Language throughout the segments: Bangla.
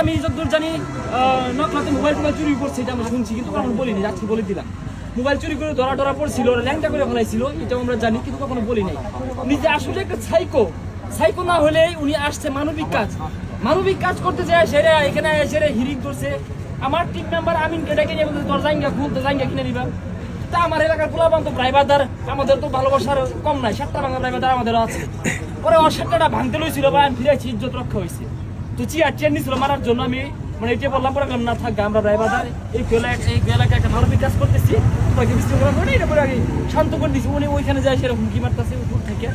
আমি যতদূর জানি নকলাতে মোবাইল টোবাইল চুরি করছে, এটা আমরা শুনছি, কিন্তু কখনো বলিনি আজকে বলে দিলাম। মোবাইল চুরি করে ধরা ধরা পড়ছিল, ল্যাংটা করে ফেলাইছিল, এটাও আমরা জানি, কিন্তু কখনো বলি নাই। নিজে আসলে একটা সাইকো সাইকো না হলে উনি আসছে মানবিক কাজ। মানবিক কাজ করতে যায় সেরা এখানে সেরা হিরিক করছে আমার টিম মেম্বার আমিনকে ডেকে নিয়ে বলতে তোর জাঙ্গা খুলতে জাঙ্গা কিনে দিবা তা আমার এলাকার পোলাপান তো ড্রাইভারদার আমাদের তো ভালোবাসার কম নাই, সাতটা ভাঙা ড্রাইভারদার আমাদেরও আছে। পরে ওর সাতটা ভাঙতে লইছিল বা ফিরেছি ইজ্জত রক্ষা হয়েছে তো চেয়ার চেয়ার মারার জন্য আমি মানে এটা বললাম পরে না থাকবে আমরা ড্রাইভারদার এই এই একটা করতেছি। তোমাকে করে এটা পরে আগে শান্ত করে দিছি। উনি ওইখানে যায়, সেরকম কি মারতেছে উপর থেকে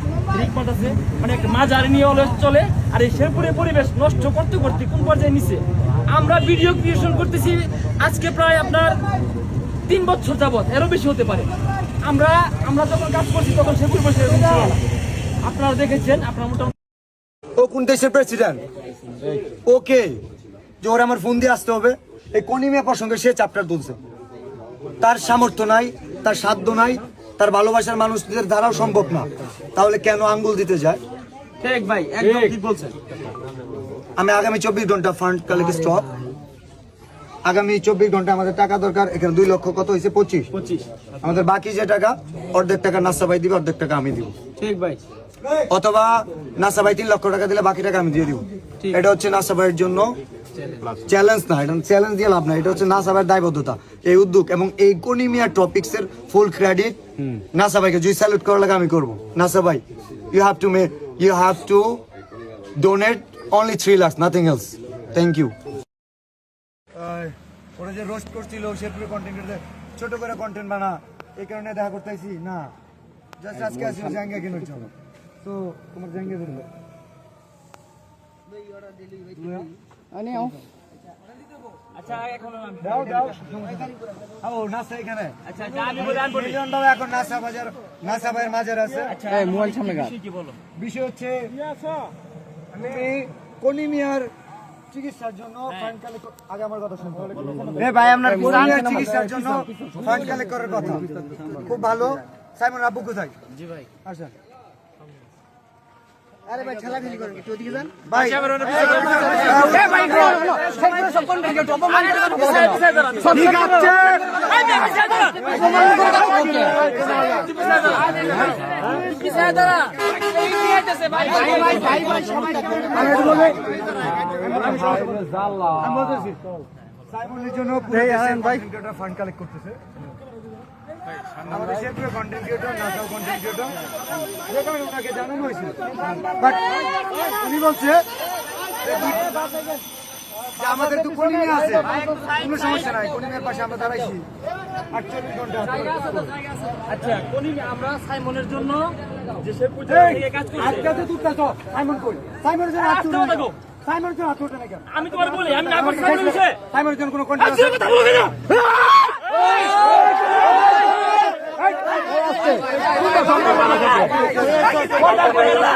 মারতেছে। মানে একটা নিয়ে অলওয়েজ চলে, আর এই পরিবেশ নষ্ট করতে করতে কোন পর্যায়ে নিছে? আমরা ভিডিও ক্রিয়েশন করতেছি, আজকে প্রায় আপনার তিন বছর যাবত এরও বেশি হতে পারে। আমরা আমরা যখন কাজ করছি, তখন সে পরিবেশ এরকম ছিল না। আপনারা দেখেছেন, আপনার মোটামুটি ও কোন দেশের প্রেসিডেন্ট ওকে। যে ওর আমার ফোন দিয়ে আসতে হবে। এই কনিমিয়া প্রসঙ্গে সে চ্যাপ্টার তুলছে। তার সামর্থ্য নাই তার সাধ্য নাই তার ভালোবাসার মানুষদের দ্বারাও সম্ভব না। তাহলে কেন আঙ্গুল দিতে যায়? ঠিক ভাই একদম ঠিক বলছেন। আমি আগামী চব্বিশ ঘণ্টা ফান্ড কালেক্ট স্টক আগামী চব্বিশ ঘণ্টা আমাদের টাকা দরকার এখানে দুই লক্ষ কত হয়েছে? পঁচিশ। পঁচিশ। আমাদের বাকি যে টাকা অর্ধেক টাকা নাসা ভাই দিবে অর্ধেক টাকা আমি দিব। ঠিক ভাই। অথবা নাসা ভাই তিন লক্ষ টাকা দিলে বাকি টাকা আমি দিয়ে দিব। এটা হচ্ছে নাসা ভাইয়ের জন্য চ্যালেঞ্জ না এটা চ্যালেঞ্জ দিয়ে লাভ না এটা হচ্ছে নাসা ভাইয়ের দায়বদ্ধতা। এই উদ্যোগ এবং এই কোনিমিয়া টপিক্স এর ফুল ক্রেডিট নাসা ভাইকে যদি স্যালুট করার লাগে আমি করব। নাসা ভাই you have to may you have to donate only three lakh nothing else thank you ওরা যে রোস্ট করছিল শেরপুরে কন্টেন্ট ছোট করে কন্টেন্ট বানা এই কারণে দেখা করতেছি না। জাস্ট আজকে আসি জাঙ্গা কেনার জন্য তো তোমার জাঙ্গা ধরবে। আচ্ছা এখন দাও দাও। ও নাসা এখানে। আচ্ছা আচ্ছা, আমি বলে মিলিয়ন টাকা এখন নাসা বাজার নাসা ভাইয়ের মাজার আছে। আচ্ছা মোবাইল সামনে কি বিষয় হচ্ছে আমি কনিমিয়ার চিকিৎসার জন্য ফান্ড কালেক্ট আগে আমার কথা শুনতে এ ভাই আপনার কনিমিয়ার চিকিৎসার জন্য ফান্ড কালেক্ট করার কথা। খুব ভালো। সাইমন আব্বু কোথায় জি ভাই আসেন আরে ভাই ঠেলাঠেলি করেন একটু ওদিকে যান ভাই এ ঠিক আছে সাইমনের জন্য ফান্ড কালেক্ট করতেছে আমাদের শেখপুরে কন্টেন্ট ক্রিয়েটর নাসাও কন্টেন্ট ক্রিয়েটর যেখানে ওনাকে জানানো হয়েছিল। বাট উনি বলছে যে দুই- যে আমাদের তো কলিমে আছে। কোনো সমস্যা নাই কলিমের পাশে আমরা দাঁড়াইছি। আটচল্লিশ ঘণ্টা আচ্ছা কোনি আমরা সাইমনের জন্য যে সে পূজা কাজ করছে। আজকে তো তুই তো সাইমন কই? সাইমনের জন্য কেন আমি তোমার বলি আমি না করছি সাইমনের জন্য কোনো কন্টেন্ট কথা বলবে না। আগে না